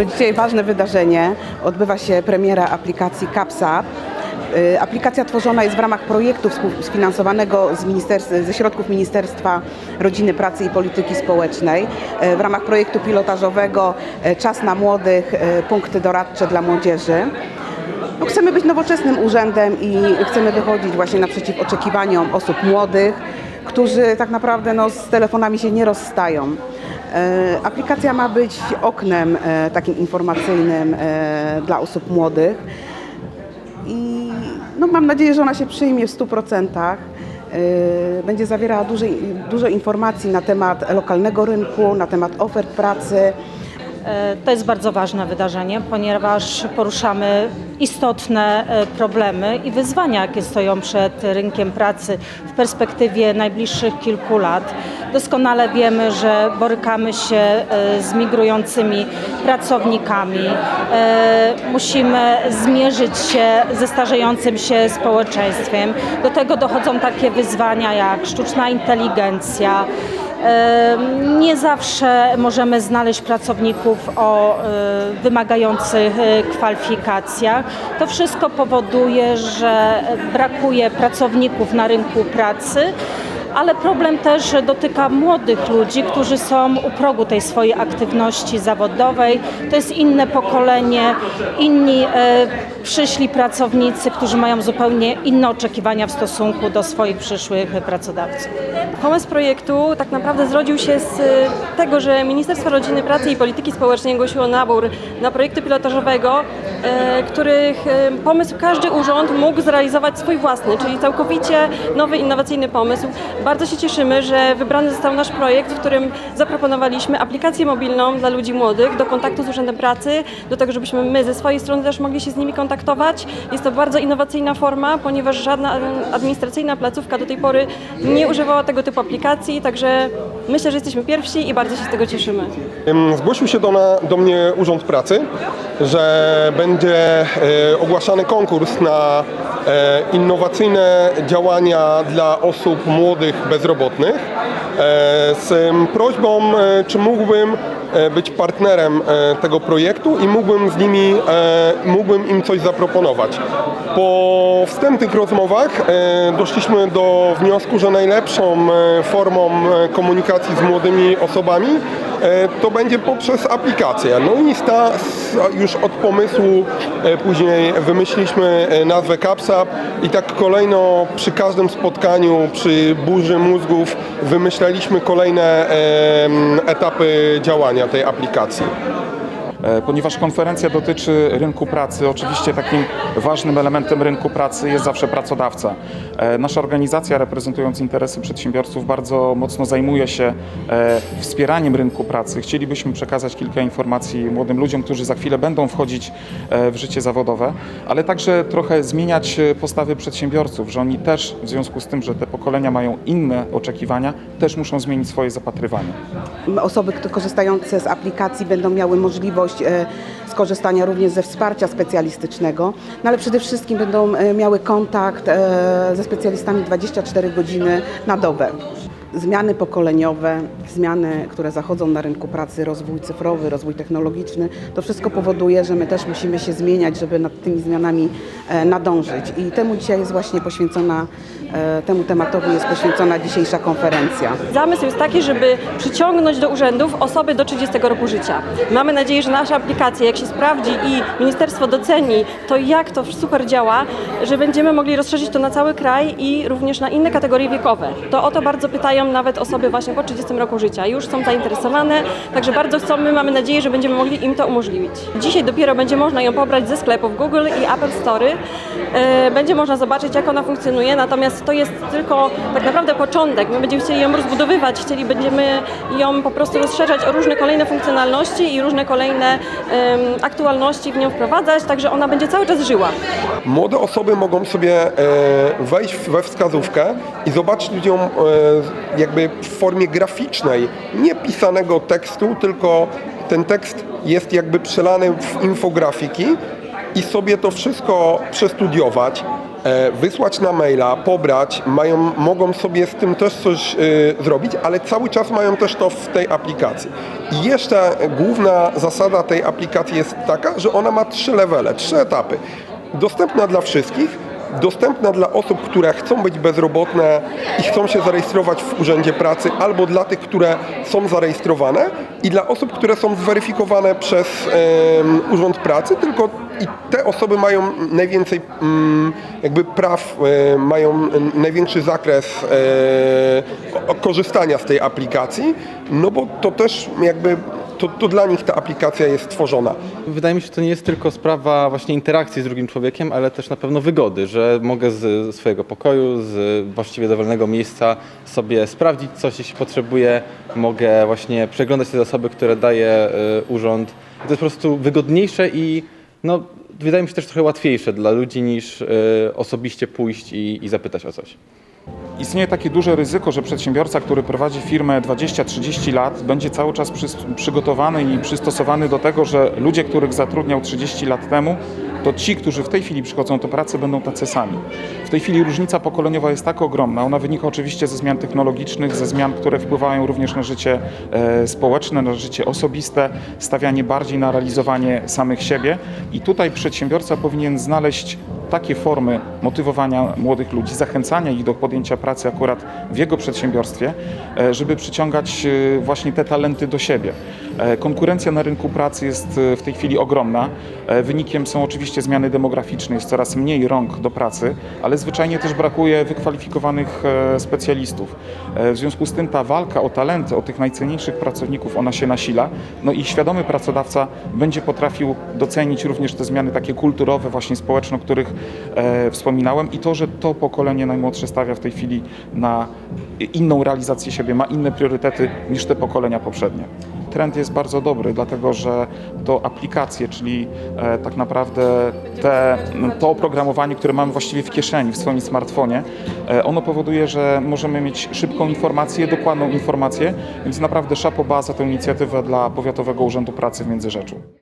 No dzisiaj ważne wydarzenie. Odbywa się premiera aplikacji CAPSA. Y, Aplikacja tworzona jest w ramach projektu sfinansowanego ze środków Ministerstwa Rodziny, Pracy i Polityki Społecznej. Y, W ramach projektu pilotażowego y, Czas na Młodych, punkty doradcze dla młodzieży. No, chcemy być nowoczesnym urzędem i chcemy wychodzić właśnie naprzeciw oczekiwaniom osób młodych, którzy tak naprawdę no, z telefonami się nie rozstają. E, Aplikacja ma być oknem e, takim informacyjnym e, dla osób młodych i no, mam nadzieję, że ona się przyjmie w 100%. E, Będzie zawierała duże, dużo informacji na temat lokalnego rynku, na temat ofert pracy. E, To jest bardzo ważne wydarzenie, ponieważ poruszamy istotne e, problemy i wyzwania, jakie stoją przed rynkiem pracy w perspektywie najbliższych kilku lat. Doskonale wiemy, że borykamy się e, z migrującymi pracownikami. Musimy zmierzyć się ze starzejącym się społeczeństwem. Do tego dochodzą takie wyzwania jak sztuczna inteligencja, Nie zawsze możemy znaleźć pracowników o e, wymagających e, kwalifikacjach. To wszystko powoduje, że brakuje pracowników na rynku pracy. Ale problem też dotyka młodych ludzi, którzy są u progu tej swojej aktywności zawodowej. To jest inne pokolenie, inni e, przyszli pracownicy, którzy mają zupełnie inne oczekiwania w stosunku do swoich przyszłych pracodawców. Pomysł projektu tak naprawdę zrodził się z y, tego, że Ministerstwo Rodziny, Pracy i Polityki Społecznej ogłosiło nabór na projekty pilotażowego, e, których e, pomysł każdy urząd mógł zrealizować swój własny, czyli całkowicie nowy, innowacyjny pomysł. Bardzo się cieszymy, że wybrany został nasz projekt, w którym zaproponowaliśmy aplikację mobilną dla ludzi młodych do kontaktu z Urzędem Pracy, do tego, żebyśmy my ze swojej strony też mogli się z nimi kontaktować. Jest to bardzo innowacyjna forma, ponieważ żadna administracyjna placówka do tej pory nie używała tego typu aplikacji, także myślę, że jesteśmy pierwsi i bardzo się z tego cieszymy. Ym, Zgłosił się do, na, do mnie Urząd Pracy, że będzie e, ogłaszany konkurs na e, innowacyjne działania dla osób młodych bezrobotnych e, z prośbą, czy mógłbym być partnerem tego projektu i mógłbym z nimi, mógłbym im coś zaproponować. Po wstępnych rozmowach doszliśmy do wniosku, że najlepszą formą komunikacji z młodymi osobami to będzie poprzez aplikację. No i sta, s- już od pomysłu e, później wymyśliliśmy e, nazwę Capsa i tak kolejno przy każdym spotkaniu, przy burzy mózgów wymyślaliśmy kolejne etapy działania tej aplikacji. E, Ponieważ konferencja dotyczy rynku pracy, oczywiście takim ważnym elementem rynku pracy jest zawsze pracodawca. E, Nasza organizacja reprezentując interesy przedsiębiorców bardzo mocno zajmuje się e, wspieraniem rynku pracy. Chcielibyśmy przekazać kilka informacji młodym ludziom, którzy za chwilę będą wchodzić w życie zawodowe, ale także trochę zmieniać postawy przedsiębiorców, że oni też w związku z tym, że te pokolenia mają inne oczekiwania, też muszą zmienić swoje zapatrywanie. Osoby kto- korzystające z aplikacji będą miały możliwość e, skorzystania również ze wsparcia specjalistycznego, no ale przede wszystkim będą e, miały kontakt e, ze specjalistami 24 godziny na dobę. Zmiany pokoleniowe, zmiany, które zachodzą na rynku pracy, rozwój cyfrowy, rozwój technologiczny, to wszystko powoduje, że my też musimy się zmieniać, żeby nad tymi zmianami e, nadążyć. I temu dzisiaj jest właśnie poświęcona, e, temu tematowi jest poświęcona dzisiejsza konferencja. Zamysł jest taki, żeby przyciągnąć do urzędów osoby do 30 roku życia. Mamy nadzieję, że nasza aplikacja, jak się sprawdzi i ministerstwo doceni to, jak to super działa, że będziemy mogli rozszerzyć to na cały kraj i również na inne kategorie wiekowe. To o to bardzo pytają nawet osoby właśnie po 30 roku życia. Już są zainteresowane, także bardzo chcemy, mamy nadzieję, że będziemy mogli im to umożliwić. Dzisiaj dopiero będzie można ją pobrać ze sklepów Google i Apple Store. E, Będzie można zobaczyć, jak ona funkcjonuje, natomiast to jest tylko tak naprawdę początek. My będziemy chcieli ją rozbudowywać, chcieli będziemy ją po prostu rozszerzać o różne kolejne funkcjonalności i różne kolejne aktualności w nią wprowadzać, także ona będzie cały czas żyła. Młode osoby mogą sobie e, wejść we wskazówkę i zobaczyć e, jakby w formie graficznej, nie pisanego tekstu, tylko ten tekst jest jakby przelany w infografiki i sobie to wszystko przestudiować, e, wysłać na maila, pobrać, mają, mogą sobie z tym też coś e, zrobić, ale cały czas mają też to w tej aplikacji. I jeszcze główna zasada tej aplikacji jest taka, że ona ma trzy levele, trzy etapy. Dostępna dla wszystkich, dostępna dla osób, które chcą być bezrobotne i chcą się zarejestrować w Urzędzie Pracy, albo dla tych, które są zarejestrowane i dla osób, które są zweryfikowane przez Urząd Pracy, tylko i te osoby mają najwięcej mm, jakby praw, e, mają największy zakres e, korzystania z tej aplikacji, no bo to też jakby to, to dla nich ta aplikacja jest tworzona. Wydaje mi się, że to nie jest tylko sprawa właśnie interakcji z drugim człowiekiem, ale też na pewno wygody, że mogę z swojego pokoju, z właściwie dowolnego miejsca sobie sprawdzić coś, jeśli potrzebuję. Mogę właśnie przeglądać te zasoby, które daje y, urząd. To jest po prostu wygodniejsze i no, wydaje mi się też trochę łatwiejsze dla ludzi niż y, osobiście pójść i, i zapytać o coś. Istnieje takie duże ryzyko, że przedsiębiorca, który prowadzi firmę 20-30 lat, będzie cały czas przy, przygotowany i przystosowany do tego, że ludzie, których zatrudniał 30 lat temu, to ci, którzy w tej chwili przychodzą do pracy, będą tacy sami. W tej chwili różnica pokoleniowa jest tak ogromna. Ona wynika oczywiście ze zmian technologicznych, ze zmian, które wpływają również na życie e, społeczne, na życie osobiste, stawianie bardziej na realizowanie samych siebie. I tutaj przedsiębiorca powinien znaleźć takie formy motywowania młodych ludzi, zachęcania ich do podjęcia pracy akurat w jego przedsiębiorstwie, e, żeby przyciągać e, właśnie te talenty do siebie. E, Konkurencja na rynku pracy jest w tej chwili ogromna. Wynikiem są oczywiście zmiany demograficzne, jest coraz mniej rąk do pracy, ale zwyczajnie też brakuje wykwalifikowanych specjalistów. W związku z tym ta walka o talenty, o tych najcenniejszych pracowników, ona się nasila. No i świadomy pracodawca będzie potrafił docenić również te zmiany takie kulturowe, właśnie społeczne, których e, wspominałem i to, że to pokolenie najmłodsze stawia w tej chwili na inną realizację siebie, ma inne priorytety niż te pokolenia poprzednie. Trend jest bardzo dobry, dlatego że to aplikacje, czyli e, tak naprawdę te, to oprogramowanie, które mamy właściwie w kieszeni, w swoim smartfonie, e, ono powoduje, że możemy mieć szybką informację, dokładną informację, więc naprawdę szapoba za tę inicjatywę dla Powiatowego Urzędu Pracy w Międzyrzeczu.